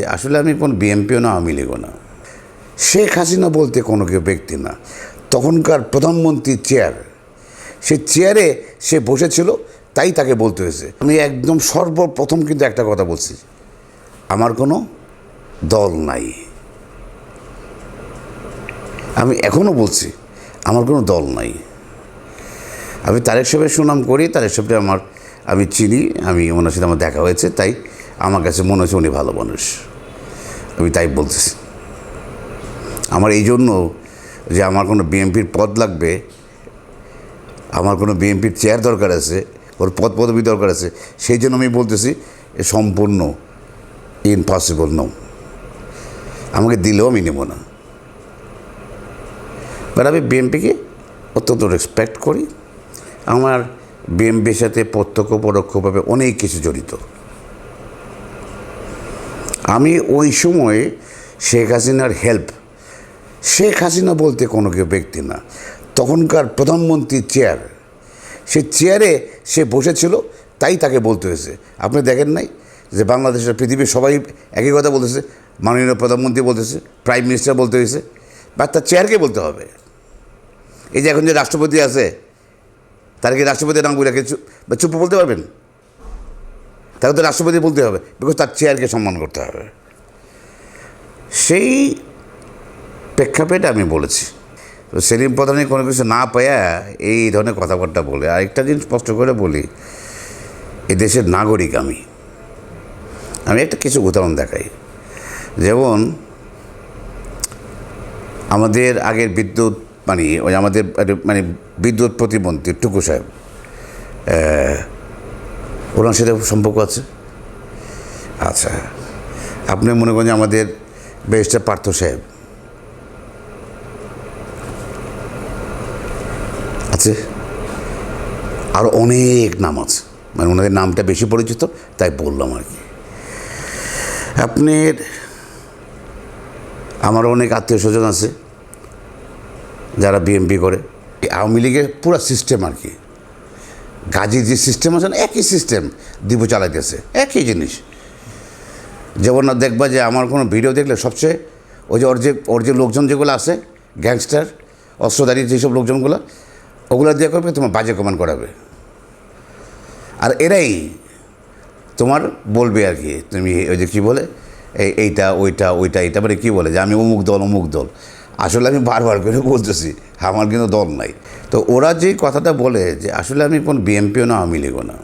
যে আসলে আমি কোনো বিএমপিও না, আওয়ামী লীগও না। শেখ হাসিনা বলতে কোনো কেউ ব্যক্তি না। তখনকার প্রধানমন্ত্রীর চেয়ার, সে চেয়ারে সে বসেছিল, তাই তাকে বলতে হয়েছে। আমি একদম সর্বপ্রথম কিন্তু একটা কথা বলছি, আমার কোনো দল নাই। আমি এখনও বলছি, আমার কোনো দল নাই। আমি তারেক সাহেবের সুনাম করি, তারেক সাহেবকে আমার, আমি চিনি, আমি ওনার সাথে আমার দেখা হয়েছে, তাই আমার কাছে মনে হয়েছে উনি ভালো মানুষ। আমি তাই বলতেছি। আমার এই জন্য যে আমার কোনো বিএনপির পদ লাগবে, আমার কোনো বিএনপির চেয়ার দরকার আছে, ওর পদ পদবি দরকার আছে, সেই জন্য আমি বলতেছি, এ সম্পূর্ণ ইম্পসিবল নো আমাকে দিলেও আমি নেব না। বাট আমি বিএনপিকে অত্যন্ত রেসপেক্ট করি। আমার বিএনপির সাথে প্রত্যক্ষ পরোক্ষভাবে অনেক কিছু জড়িত। আমি ওই সময়ে শেখ হাসিনার হেল্প শেখ হাসিনা বলতে কোনো কেউ ব্যক্তি না, তখনকার প্রধানমন্ত্রীর চেয়ার সে চেয়ারে সে বসেছিল, তাই তাকে বলতে হয়েছে। আপনি দেখেন নাই যে বাংলাদেশের পৃথিবীর সবাই একই কথা বলতেছে, মাননীয় প্রধানমন্ত্রী বলতেছে প্রাইম মিনিস্টার বলতে হয়েছে, বা তার চেয়ারকে বলতে হবে। এই যে এখন যে রাষ্ট্রপতি আছে, তার কি রাষ্ট্রপতির নাম বলে চুপ বলতে পারবেন? তাকে তো রাষ্ট্রপতি বলতে হবে বিকজ তার চেয়ারকে সম্মান করতে হবে। সেই প্রেক্ষাপটে আমি বলেছি, সেলিম প্রধানই কোনো কিছু না পায়া এই ধরনের কথাবার্তা বলে। আরেকটা জিনিস স্পষ্ট করে বলি এই দেশের নাগরিক আমি। আমি একটা কিছু উদাহরণ দেখাই। যেমন, আমাদের আগের বিদ্যুৎ মানে ওই আমাদের মানে বিদ্যুৎ প্রতিমন্ত্রী টুকু সাহেব ওনার সাথে সম্পর্ক আছে? আচ্ছা। আপনি মনে করেন আমাদের ব্যারিস্টার পার্থ সাহেব আছে? আরও অনেক নাম আছে। মানে ওনাদের নামটা বেশি পরিচিত, তাই বললাম আর কি। আপনার আমার অনেক আত্মীয় স্বজন আছে যারা বিএমপি করে। আওয়ামী লীগের পুরো সিস্টেম আর কি। গাজীর যে সিস্টেম আছে না, একই সিস্টেম দিব চালাইতেছে, একই জিনিস। যেমন না দেখবা যে আমার কোনো ভিডিও দেখলে সবচেয়ে ওই যে ওর যে ওর যে লোকজন যেগুলো আছে গ্যাংস্টার অস্ত্রধারী যেসব লোকজনগুলো, ওগুলো দিয়ে করবে, তোমার বাজে কমান করাবে। আর এরাই তোমার বলবে আর কি, তুমি ওই যে কী বলে, এই এইটা, ওইটা ওইটা, এইটা মানে কী বলে যে আমি অমুক দল অমুক দল। আসলে আমি বারবার করে বলতেছি, আমার কিন্তু দল নাই। তো ওরা যে কথাটা বলে যে, আসলে আমি কোন বিএনপিও না, আওয়ামী লীগও না।